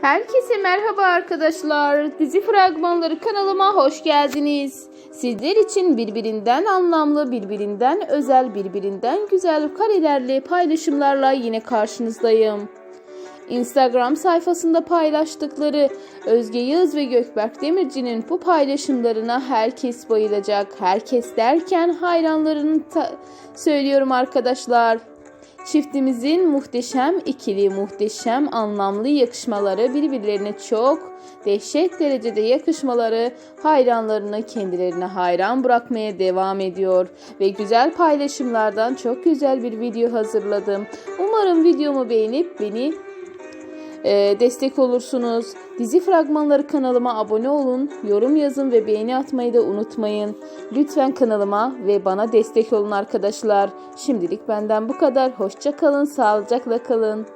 Herkese merhaba arkadaşlar. Dizi fragmanları kanalıma hoş geldiniz. Sizler için birbirinden anlamlı, birbirinden özel, birbirinden güzel karelerle paylaşımlarla yine karşınızdayım. Instagram sayfasında paylaştıkları Özge Yağız ve Gökberk Demirci'nin bu paylaşımlarına herkes bayılacak. Herkes derken hayranlarını söylüyorum arkadaşlar. Çiftimizin muhteşem ikili, muhteşem anlamlı yakışmaları birbirlerine çok dehşet derecede yakışmaları hayranlarını kendilerine hayran bırakmaya devam ediyor. Ve güzel paylaşımlardan çok güzel bir video hazırladım. Umarım videomu beğenip beni destek olursunuz. Dizi fragmanları kanalıma abone olun, yorum yazın ve beğeni atmayı da unutmayın. Lütfen kanalıma ve bana destek olun arkadaşlar. Şimdilik benden bu kadar. Hoşça kalın, sağlıcakla kalın.